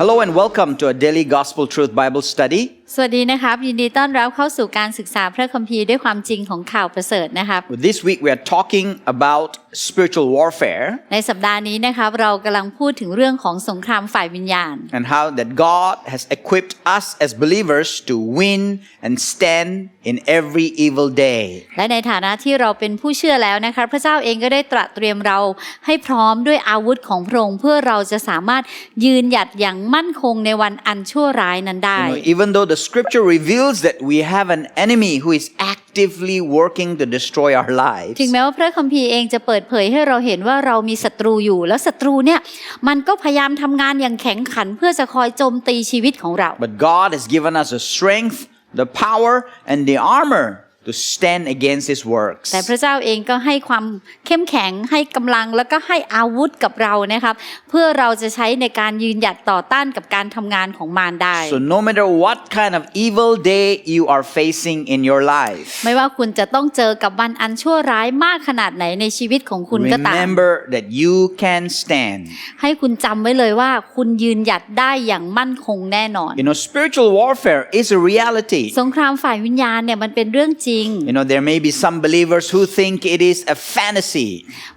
Hello and welcome to a daily Gospel Truth Bible study. สวัสดีนะครับ ยินดีต้อนรับเข้าสู่การศึกษาพระคัมภีร์ด้วยความจริงของข่าวประเสริฐนะครับ This week we are talking about spiritual warfare ในสัปดาห์นี้นะครับเรากำลังพูดถึงเรื่องของสงครามฝ่ายวิญญาณ and how that God has equipped us as believers to win and stand in every evil day. และในฐานะที่เราเป็นผู้เชื่อแล้วนะครับพระเจ้าเองก็ได้ตระเตรียมเราให้พร้อมด้วยอาวุธของพระองค์เพื่อเราจะสามารถยืนหยัดอย่างมั่นคงในวันอันชั่วร้ายนั้นได้ You know, even though the scripture reveals that we have an enemy who is actively working to destroy our lives, ถึงแม้ว่าพระคัมภีร์เองจะเปิดเผยให้เราเห็นว่าเรามีศัตรูอยู่ แล้วศัตรูเนี่ยมันก็พยายามทำงานอย่างแข็งขัน เพื่อจะคอยโจมตีชีวิตของเรา but God has given us the strength, the power, and the armor to stand against his works. แต่พระเจ้าเองก็ให้ความเข้มแข็งให้กำลังแล้วก็ให้อาวุธกับเรานะครับ เพื่อเราจะใช้ในการยืนหยัดต่อต้านกับการทำงานของมารได้ So no matter what kind of evil day you are facing in your life, ไม่ว่าคุณจะต้องเจอกับวันอันชั่วร้ายมากขนาดไหนในชีวิตของคุณก็ตาม remember that you can stand. ให้คุณจำไว้เลยว่าคุณยืนหยัดได้อย่างมั่นคงแน่นอน You know, spiritual warfare is a reality. สงครามฝ่ายวิญญาณเนี่ยมันเป็นเรื่องจริง You know, there may be some believers who think it is a fantasy,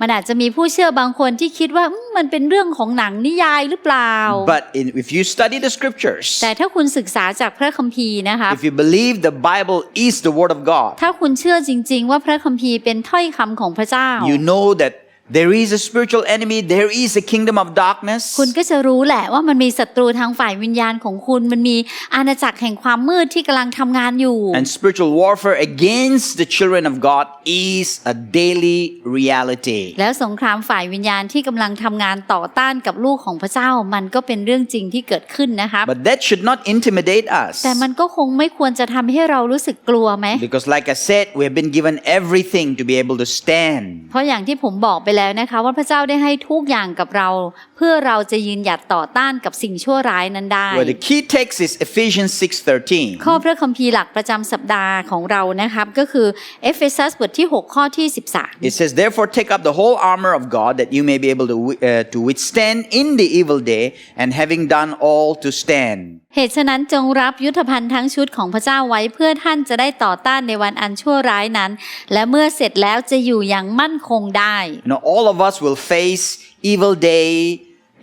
มันอาจจะมีผู้เชื่อบางคนที่คิดว่าอืมมันเป็นเรื่องของหนังนิยายหรือเปล่า but in, if you study the scriptures, แต่ถ้าคุณศึกษาจากพระคัมภีร์นะคะ if you believe the Bible is the Word of God, ถ้าคุณเชื่อจริง ๆ ว่าพระคัมภีร์เป็นถ้อยคำของพระเจ้า you know that there is a spiritual enemy, there is a kingdom of darkness. คุณก็จะรู้แหละว่ามันมีศัตรูทางฝ่ายวิญญาณของคุณ มันมีอาณาจักรแห่งความมืดที่กำลังทำงานอยู่ And spiritual warfare against the children of God is a daily reality. แล้วสงครามฝ่ายวิญญาณที่กำลังทำงานต่อต้านกับลูกของพระเจ้า มันก็เป็นเรื่องจริงที่เกิดขึ้นนะครับ But that should not intimidate us. แต่มันก็คงไม่ควรจะทำให้เรารู้สึกกลัวไหม Because, like I said, we have been given everything to be able to stand. เพราะอย่างที่ผมบอกไปแล้ว ล้วนะคะว่าพระเจ้าได้ให้ทุกอย่างกับเรา เพื่อเราจะยืนหยัดต่อต้านกับสิ่งชั่วร้ายนั้นได้ Well, the key text is Ephesians 6:13. ข้อพระคัมภีร์หลักประจำสัปดาห์ของเรานะครับก็คือเอเฟซัสบทที่ 6 ข้อที่ 13 It says, "Therefore, take up the whole armor of God, that you may be able to wi- uh, to withstand in the evil day, and having done all to stand." เหตุฉะนั้นจงรับยุทธภัณฑ์ทั้งชุดของพระเจ้าไว้เพื่อท่านจะได้ต่อต้านในวันอันชั่วร้ายนั้น และเมื่อเสร็จแล้วจะอยู่อย่างมั่นคงได้ You know, all of us will face evil day,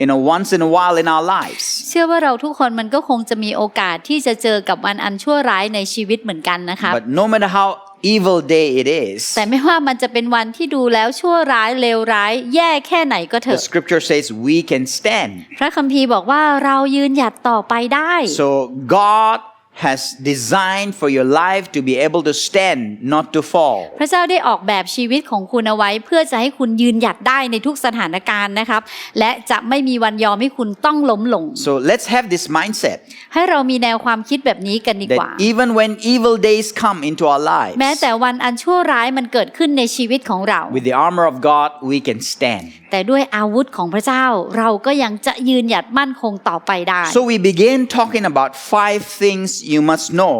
you know, once in a while in our lives. เชื่อว่าเราทุกคนมันก็คงจะมีโอกาสที่จะเจอกับวันอันชั่วร้ายในชีวิตเหมือนกันนะครับ But no matter how evil day it is, แต่ไม่ว่ามันจะเป็นวันที่ดูแล้วชั่วร้ายเลวร้าย แย่แค่ไหนก็เถ the อะ scripture says we can stand. พระคัมภีร์บอกว่าเรายืนหยัดต่อไปได้ So God has designed for your life to be able to stand, not to fall. พระเจ้าได้ออกแบบชีวิตของคุณเอาไว้ เพื่อจะให้คุณยืนหยัดได้ในทุกสถานการณ์นะครับ และจะไม่มีวันยอมให้คุณต้องล้มลง So let's have this mindset ให้เรามีแนวความคิดแบบนี้กันดีกว่า that even when evil days come into our lives, แม้แต่วันอันชั่วร้ายมันเกิดขึ้นในชีวิตของเรา with the armor of God, we can stand. แต่ด้วยอาวุธของพระเจ้าเราก็ยังจะยืนหยัดมั่นคงต่อไปได้ So we begin talking about five things you must know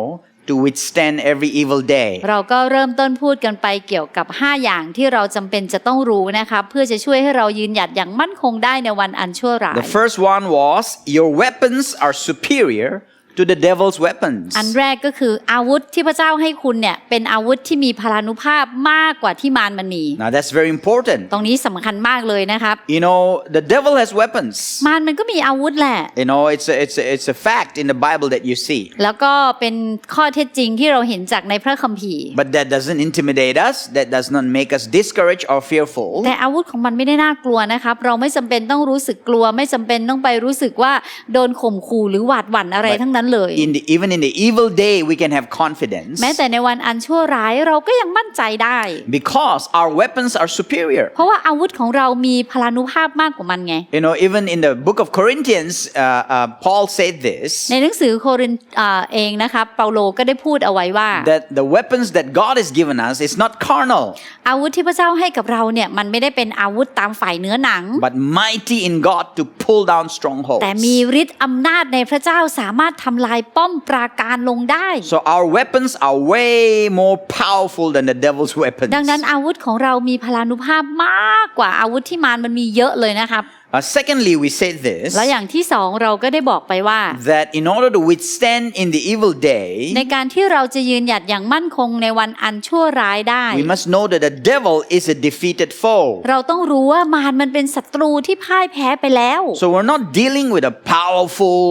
to withstand every evil day. เราก็เริ่มต้นพูดกันไปเกี่ยวกับ 5 อย่างที่เราจำเป็นจะต้องรู้นะครับเพื่อจะช่วยให้เรายืนหยัดอย่างมั่นคงได้ในวันอันชั่วร้าย The first one was your weapons are superior to the devil's weapons. อันแรกก็คืออาวุธที่พระเจ้าให้คุณเนี่ยเป็นอาวุธที่มีพลานุภาพมากกว่าที่มารมันมี Now that's very important. ตรงนี้สำคัญมากเลยนะครับ You know, the devil has weapons. มารมันก็มีอาวุธแหละ You know, it's a, it's a, it's a fact in the Bible that you see. แล้วก็เป็นข้อเท็จจริงที่เราเห็นจากในพระคัมภีร์ But that doesn't intimidate us. That does not make us discouraged or fearful. แต่อาวุธของมันไม่ได้น่ากลัวนะครับเราไม่จำเป็นต้องรู้สึกกลัว ไม่จำเป็นต้องไปรู้สึกว่าโดนข่มขู่หรือหวาดหวั่นอะไรทั้งนั้นเลย In the, even in the evil day, we can have confidence แม้แต่ในวันอันชั่วร้ายเราก็ยังมั่นใจได้ because our weapons are superior. เพราะว่าอาวุธของเรามีพลานุภาพมากกว่ามันไง You know, even in the book of Corinthians, uh, uh, Paul said this ในหนังสือโครินธ์อ่าเองนะครับเปาโลก็ได้พูดเอาไว้ว่า that the weapons that God has given us is not carnal, อาวุธที่พระเจ้าให้กับเราเนี่ยมันไม่ได้เป็นอาวุธตามฝ่ายเนื้อหนัง but mighty in God to pull down strongholds. แต่มีฤทธิ์อำนาจในพระเจ้าสามารถทำลายป้อมปราการลงได้ So our weapons are way more powerful than the devil's weapons. ดังนั้นอาวุธของเรามีพลานุภาพมากกว่าอาวุธที่มารมันมีเยอะเลยนะครับ Uh, secondly, we said this และอย่างที่สองเราก็ได้บอกไปว่า that in order to withstand in the evil day, ในการที่เราจะยืนหยัดอย่างมั่นคงในวันอันชั่วร้ายได้ we must know that the devil is a defeated foe. เราต้องรู้ว่ามารมันเป็นศัตรูที่พ่ายแพ้ไปแล้ว So we're not dealing with a powerful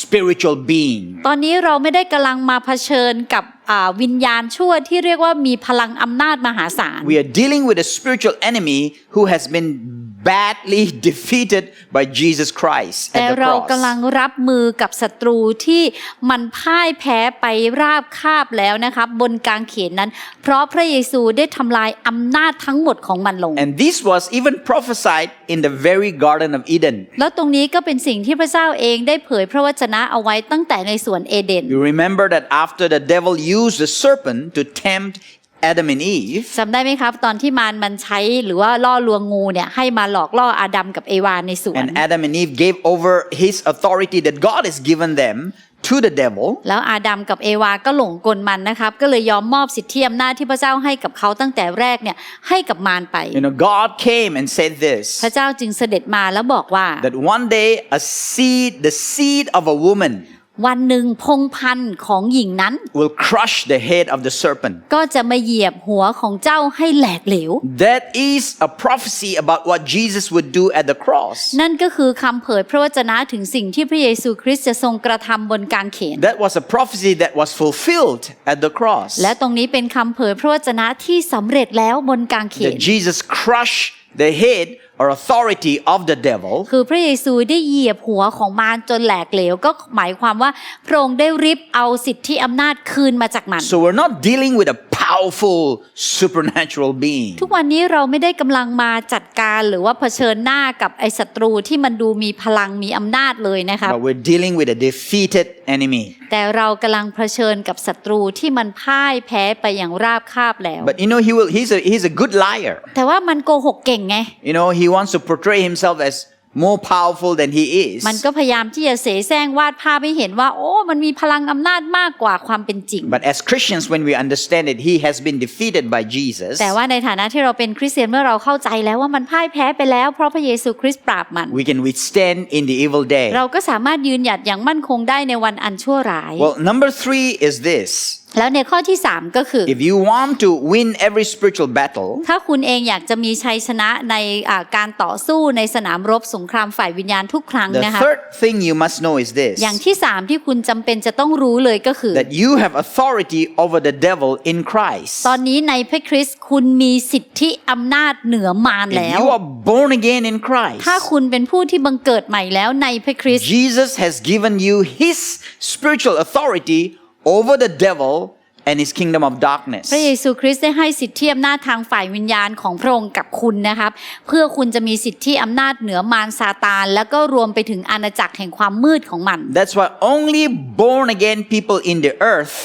spiritual being. ตอนนี้เราไม่ได้กำลังมาเผชิญกับอ่าวิญญาณชั่วที่เรียกว่ามีพลังอำนาจมหาศาล We are dealing with a spiritual enemy who has been badly defeated by Jesus Christ แต่ at the เรากำลัง cross. รับมือกับศัตรูที่มันพ่ายแพ้ไปราบคาบแล้วนะครับบนกางเขนนั้น เพราะพระเยซูได้ทำลายอำนาจทั้งหมดของมันลง And this was even prophesied in the very Garden of Eden. แล้วตรงนี้ก็เป็นสิ่งที่พระเจ้าเองได้เผยพระวจนะเอาไว้ตั้งแต่ในสวนเอเดน You remember that after the devil used the serpent to tempt Adam and Eve, จำได้ไหมครับ ตอนที่มารมันใช้หรือว่าล่อลวงงูเนี่ยให้มาหลอกล่ออาดัมกับเอวาในสวน and Adam and Eve gave over his authority that God has given them to the devil, แล้วอาดัมกับเอวาก็หลงกลมันนะครับ ก็เลยยอมมอบสิทธิอำนาจที่พระเจ้าให้กับเขาตั้งแต่แรกเนี่ยให้กับมารไป you know, God came and said พ this ระเจ้าจึงเสด็จมาแล้วบอกว่า that one day a seed, the seed of a woman, วันหนึ่งพงพันธุ์ของหญิงนั้น will crush the head of the serpent. ก็จะมาเหยียบหัวของเจ้าให้แหลกเหลว That is a prophecy about what Jesus would do at the cross. นั่นก็คือคำเผยพระวจนะถึงสิ่งที่พระเยซูคริสต์จะทรงกระทำบนกางเขน That was a prophecy that was fulfilled at the cross. และตรงนี้เป็นคำเผยพระวจนะที่สำเร็จแล้วบนกางเขน That Jesus crushed the head or authority of the devil คือพระเยซูได้เหยียบหัวของมารจนแหลกเหลว ก็หมายความว่าพระองค์ได้ริบเอาสิทธิอำนาจคืนมาจากมัน So we're not dealing with a powerful supernatural being. ทุกวันนี้เราไม่ได้กำลังมาจัดการหรือว่าเผชิญหน้ากับไอ้ศัตรูที่มันดูมีพลังมีอำนาจเลยนะครับ But we're dealing with a defeated enemy. แต่เรากำลังเผชิญกับศัตรูที่มันพ่ายแพ้ไปอย่างราบคาบแล้ว But you know, he will, he's, a, he's a good liar. แต่ว่ามันโกหกเก่งไง You know, he wants to portray himself as more powerful than he is. มันก็พยายามที่จะเสแสร้งวาดภาพให้เห็นว่า โอ้ มันมีพลังอำนาจมากกว่าความเป็นจริง But as Christians, when we understand that he has been defeated by Jesus, แต่ว่าในฐานะที่เราเป็นคริสเตียนเมื่อเราเข้าใจแล้วว่ามันพ่ายแพ้ไปแล้วเพราะพระเยซูคริสต์ปราบมัน we can withstand in the evil day. เราก็สามารถยืนหยัดอย่างมั่นคงได้ในวันอันชั่วร้าย Well, number three is this แล้วในข้อที่ 3 ก็คือ if you want to win every spiritual battle, ถ้าคุณเองอยากจะมีชัยชนะในอ่าการต่อสู้ในสนามรบสงครามฝ่ายวิญญาณทุกครั้ง the นะคะ third thing you must know is this อย่างที่ 3 ที่คุณจำเป็นจะต้องรู้เลยก็คือ that you have authority over the devil in Christ. ตอนนี้ในพระคริสต์คุณมีสิทธิอำนาจเหนือมารแล้ If ว you are born again in Christ, ถ้าคุณเป็นผู้ที่บังเกิดใหม่แล้วในพระคริสต์ Jesus has given you his spiritual authority over the devil and his kingdom of darkness. พระเยซูคริสต์ได้ให้สิทธิอำนาจทางฝ่ายวิญญาณของพระองค์กับคุณนะครับ เพื่อคุณจะมีสิทธิอำนาจเหนือมารซาตาน แล้วก็รวมไปถึงอาณาจักรแห่งความมืดของมัน That's why only born again people in the earth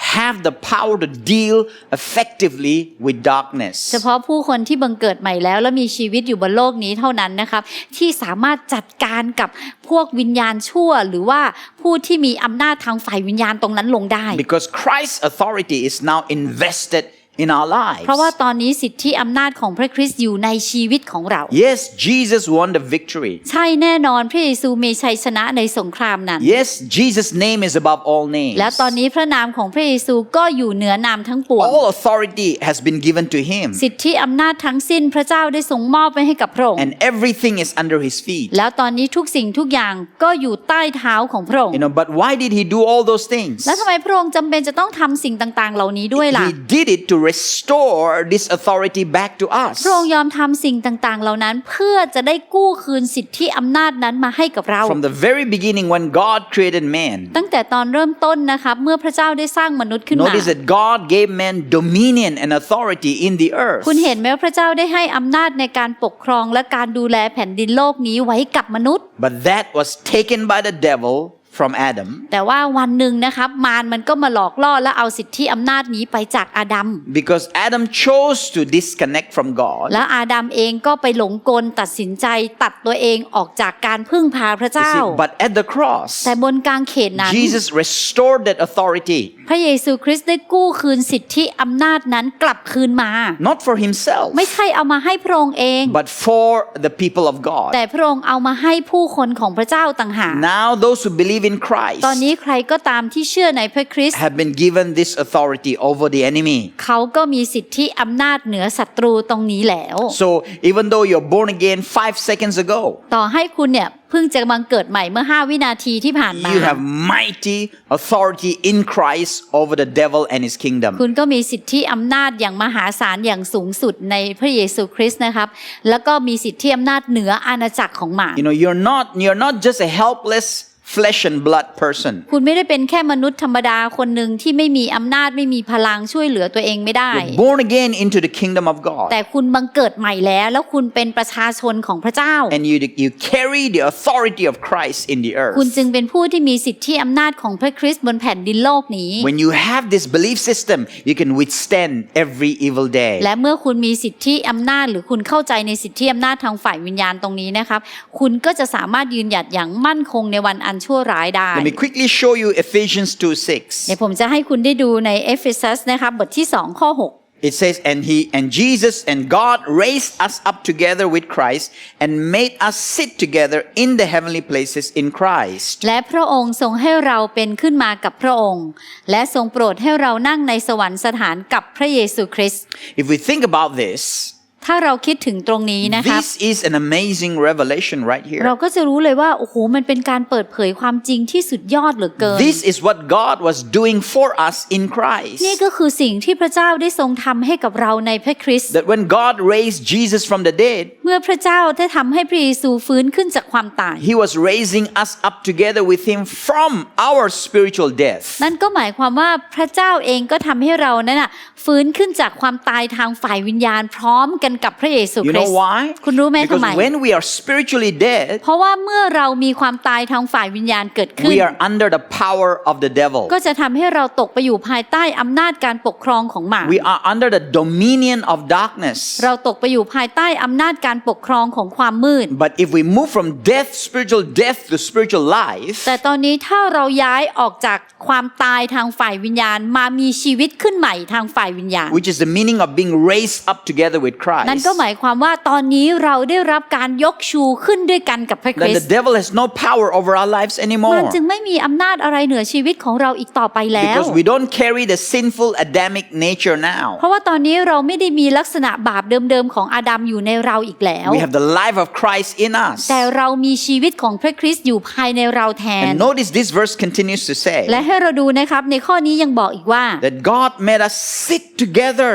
have the power to deal effectively with darkness. เฉพาะผู้คนที่บังเกิดใหม่แล้ว และมีชีวิตอยู่บนโลกนี้เท่านั้นนะครับ ที่สามารถจัดการกับพวกวิญญาณชั่ว หรือว่าผู้ที่มีอำนาจทางฝ่ายวิญญาณตรงนั้นลงได้ Because Christ's authority is now invested in our lives. เพราะว่าตอนนี้สิทธิอำนาจของพระคริสต์อยู่ในชีวิตของเรา Yes, Jesus won the victory. ใช่แน่นอนพระเยซูมีชัยชนะในสงครามนั้น Yes, Jesus' name is above all names. และตอนนี้พระนามของพระเยซูก็อยู่เหนือนามทั้งปวง All authority has been given to him, สิทธิอำนาจทั้งสิ้นพระเจ้าได้ทรงมอบไว้ให้กับพระองค์ and everything is under his feet. แล้วตอนนี้ทุกสิ่งทุกอย่างก็อยู่ใต้เท้าของพระองค์ You know, but why did he do all those things? แล้วทำไมพระองค์จำเป็นจะต้องทำสิ่งต่างๆ เหล่านี้ด้วยล่ะ He did it to restore this authority back to us. พระองค์ยอมทำสิ่งต่างๆ เหล่านั้นเพื่อจะได้กู้คืนสิทธิอำนาจนั้นมาให้กับเรา From the very beginning, when God created man, ตั้งแต่ตอนเริ่มต้นนะครับเมื่อพระเจ้าได้สร้างมนุษย์ขึ้นมา notice that God gave man dominion and authority in the earth. คุณเห็นไหมว่าพระเจ้าได้ให้อำนาจในการปกครองและการดูแลแผ่นดินโลกนี้ไว้กับมนุษย์ But that was taken by the devil from Adam แต่ว่าวันหนึ่งนะครับมารมันก็มาหลอกล่อและเอาสิทธิอำนาจนี้ไปจากอาดัม because Adam chose to disconnect from God. และอาดัมเองก็ไปหลงกลตัดสินใจตัดตัวเองออกจากการพึ่งพาพระ You เจ้า see, but at the cross, แต่บนกางเขนนั้น Jesus restored that authority, พระเยซูคริสต์ได้กู้คืนสิทธิอำนาจนั้นกลับคืนมา not for himself, ไม่ใช่เอามาให้พระองค์เอง but for the people of God. แต่พระองค์เอามาให้ผู้คนของพระเจ้าต่างหาก Now, those who believe in Christ ตอนนี้ใครก็ตามที่เชื่อในพระคริสต์ have been given this authority over the enemy. เขาก็มีสิทธิอำนาจเหนือศัตรูตรงนี้แล้ว So, even though you're born again five seconds ago, ต่อให้คุณเนี่ยเพิ่งจะบังเกิดใหม่เมื่อ 5 วินาทีที่ผ่านมา you have mighty authority in Christ over the devil and his kingdom. คุณก็มีสิทธิอำนาจอย่างมหาศาลอย่างสูงสุดในพระเยซูคริสต์นะครับ แล้วก็มีสิทธิอำนาจเหนืออาณาจักรของมาร You know, you're not you're not just a helpless flesh and blood person. คุณไม่ได้เป็นแค่มนุษย์ธรรมดาคนหนึ่งที่ไม่มีอำนาจไม่มีพลังช่วยเหลือตัวเองไม่ได้ You're born again into the kingdom of God. แต่คุณบังเกิดใหม่แล้ว แล้วคุณเป็นประชาชนของพระเจ้า And you you carry the authority of Christ in the คุณ earth. จึงเป็นผู้ที่มีสิทธิอำนาจของพระคริสต์บนแผ่นดินโลกนี้ When you have this belief system, you can withstand every evil day. และเมื่อคุณมีสิทธิอำนาจหรือคุณเข้าใจในสิทธิอำนาจทางฝ่ายวิญญาณตรงนี้นะครับ คุณก็จะสามารถยืนหยัดอย่างมั่นคงในวันอันชั่วร้ายได้ Let me quickly show you Ephesians 2 6. เดี๋ยวผมจะให้คุณได้ดูในเอเฟซัสนะครับบทที่2ข้อ6 It says, and he and Jesus and God raised us up together with Christ and made us sit together in the heavenly places in Christ. และพระองค์ทรงให้เราเป็นขึ้นมากับพระองค์ และทรงโปรดให้เรานั่งในสวรรคสถานกับพระเยซูคริสต์ If we think about this, ถ้าเราคิดถึงตรงนี้นะครับ this is an amazing revelation right เรา here. ก็จะรู้เลยว่าโอ้โหมันเป็นการเปิดเผยความจริงที่สุดยอดเหลือเกิน This is what God was doing for us in นี่ Christ. ก็คือสิ่งที่พระเจ้าได้ทรงทำให้กับเราในพระคริสต์ That when God raised Jesus from the dead, เมื่อพระเจ้าได้ทำให้พระเยซูฟื้นขึ้นจากความตาย He was raising us up together with Him from our spiritual death. นั่นก็หมายความว่าพระเจ้าเองก็ทำให้เรานั้นน่ะฟื้นขึ้นจากความตายทางฝ่ายวิญญาณพร้อมกันกับพระเยซู You คริส know ต์ why? คุณรู้ไหมทำ Because ไม when we are spiritually dead, เพราะว่าเมื่อเรามีความตายทางฝ่ายวิญญาณเกิดขึ้น we are under the power of the devil. ก็จะทำให้เราตกไปอยู่ภายใต้อำนาจการปกครองของหมา We are under the dominion of darkness. เราตกไปอยู่ภายใต้อำนาจการปกครองของความมืด But if we move from death, spiritual death to spiritual life, แต่ตอนนี้ถ้าเราย้ายออกจากความตายทางฝ่ายวิญญาณมามีชีวิตขึ้นใหม่ทางฝ่ายวิญญาณ which is the meaning of being raised up together with นั่น Christ, ก็หมายความว่าตอนนี้เราได้รับการยกชูขึ้นด้วยกันกับพระค then ริส the ต์ devil has no power over our lives มัน anymore. จึงไม่มีอำนาจอะไรเหนือชีวิตของเราอีกต่อไปแล้ว Because we don't carry the sinful Adamic nature now. เพราะว่าตอนนี้เราไม่ได้มีลักษณะบาปเดิมๆของอาดัมอยู่ในเราอีกแล้ว We have the life of Christ in us. แต่เรามีชีวิตของพระคริสต์อยู่ภายในเราแทน And notice this verse continues to say และให้เราดูนะครับในข้อนี้ยังบอกอีกว่า that God made us sit together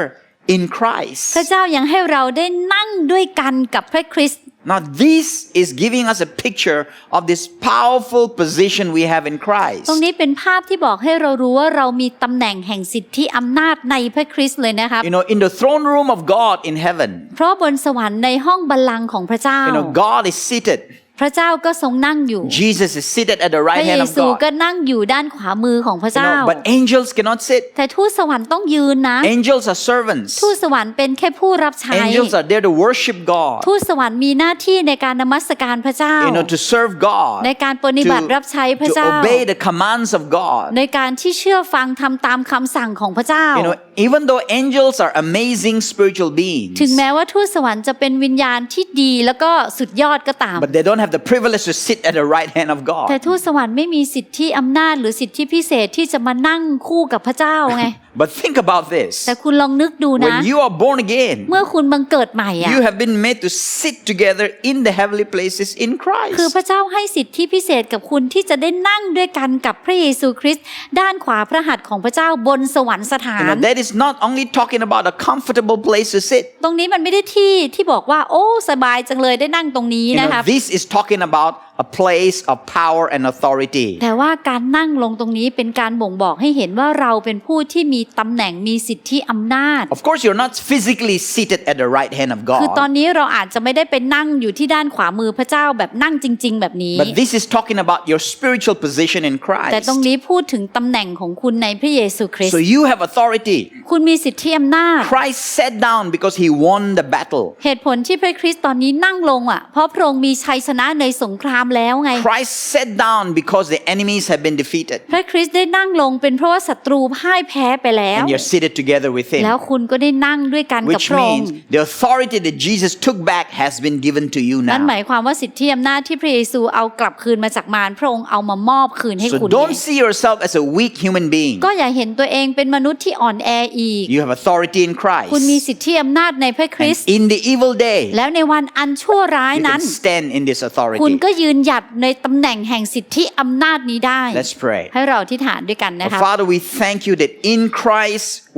in Christ. พระเจ้ายังให้เราได้นั่งด้วยกันกับพระคริสต์ Now, this is giving us a picture of this powerful position we have in ตรง Christ. นี้เป็นภาพที่บอกให้เรารู้ว่าเรามีตำแหน่งแห่งสิทธิอำนาจในพระคริสต์เลยนะครับ You know, in the throne room of God in heaven, เพราะบนสวรรค์ในห้องบัลลังก์ของพระเจ้า you know, God is seated. พระเจ้าก็ทรงนั่งอยู่ Jesus is seated at the พ right ระเย hand of ซูก็ God. นั่งอยู่ด้านขวามือของพระ You เจ้า know, but angels cannot sit. แต่ทูตสวรรค์ต้องยืนนะ Angels are servants. ทูตสวรรค์เป็นแค่ผู้รับใช้ Angels are there to worship God. ทูตสวรรค์มีหน้าที่ในการนมัสการพระเจ้า You know, to serve God. ในการปฏิบัติรับใช้พระ To เจ้า obey the commands of God. ในการที่เชื่อฟังทำตามคำสั่งของพระเจ้า You know, even though angels are amazing spiritual beings, ถึงแม้ว่าทูตสวรรค์จะเป็นวิญญาณที่ดีแล้วก็สุดยอดก็ตาม but they don't have the privilege to sit at the right hand of God แต่ทูตสวรรค์ไม่มีสิทธิอำนาจหรือสิทธิพิเศษที่จะมานั่งคู่กับพระเจ้าไง But think about แต่ this. คุณลองนึกดูนะ When you are born again, เมื่อคุณบังเกิดใหม่อะ you have been made to sit together in the heavenly places in คือ Christ. พระเจ้าให้สิทธิพิเศษกับคุณที่จะได้นั่งด้วยกันกับพระเยซูคริสต์ด้านขวาพระหัตถ์ของพระเจ้าบนสวรรค์สถา You น know, that is not only talking about a comfortable place to sit. ตรงนี้มันไม่ได้ที่ที่บอกว่าโอ้สบายจังเลยได้นั่งตรงนี้ You นะ know, ครับ this is talking about a place of power and authority. แต่ว่าการนั่งลงตรงนี้เป็นการบ่งบอกให้เห็นว่าเราเป็นผู้ที่มีตำแหน่งมีสิทธิอำนาจ Of course, you're not physically seated at the right hand of คือตอน God, นี้เราอาจจะไม่ได้ไปนั่งอยู่ที่ด้านขวามือพระเจ้าแบบนั่งจริง ๆ แบบนี้ but this is talking about your spiritual position in แต่ Christ. ตรงนี้พูดถึงตำแหน่งของคุณในพระเยซูคริส So ต์ you have authority. คุณมีสิทธิอำนาจ Christ sat down because he won the battle. เหตุผลที่พระคริสต์ตอนนี้นั่งลงอะเพราะพระองค์มีชัยชนะในสงครามแล้วไง Christ sat down because the enemies have been defeated. พระคริสต์ได้นั่งลงเป็นเพราะว่าศัตรูพ่ายแพ้ไปแล้ว And you're seated together with แล้ว him. คุณก็ได้นั่งด้วยกันกับ Which พระองค์ means the authority that Jesus took back has been given to you นั่นห now. มายความว่าสิทธิอำนาจที่พระเยซูเอากลับคืนมาจากมารพระองค์เอามามอบคืนให้ So คุณ don't ไง see yourself as a weak human being. ก็อย่าเห็นตัวเองเป็นมนุษย์ที่อ่อนแออีก You have authority in คุณมี Christ. สิทธิอำนาจในพระคริส And ต์ in the evil day, แล้วในวันอันชั่วร้าย you นั้ can น stand in this คุณ authority. ก็ยืนหยัดในตำแหน่งแห่งสิทธิอำนาจนี้ได้ Let's pray. ให้เราที่ฐานด้วยกันนะ Oh, คะ Father, we thank you that in Christ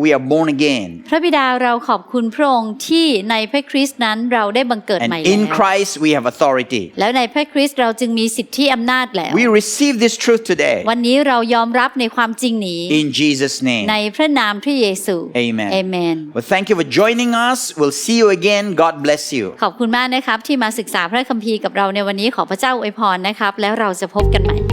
we are born again. พระบิดาเราขอบคุณพระองค์ที่ในพระคริสต์นั้นเราได้บังเกิด And ใหม่ in แล้ว Christ we have authority. แล้วในพระคริสต์เราจึงมีสิทธิอำนาจแล้ว We receive this truth today วันนี้เรายอมรับในความจริงนี้ in Jesus' ใน name. พระนามพระเยซู Amen. เอเมน Well, thank you for joining us. We'll see you again. God bless you. ขอบคุณมากนะครับที่มาศึกษาพระคัมภีร์กับเราในวันนี้ขอพระเจ้าอวยพรนะครับแล้วเราจะพบกันใหม่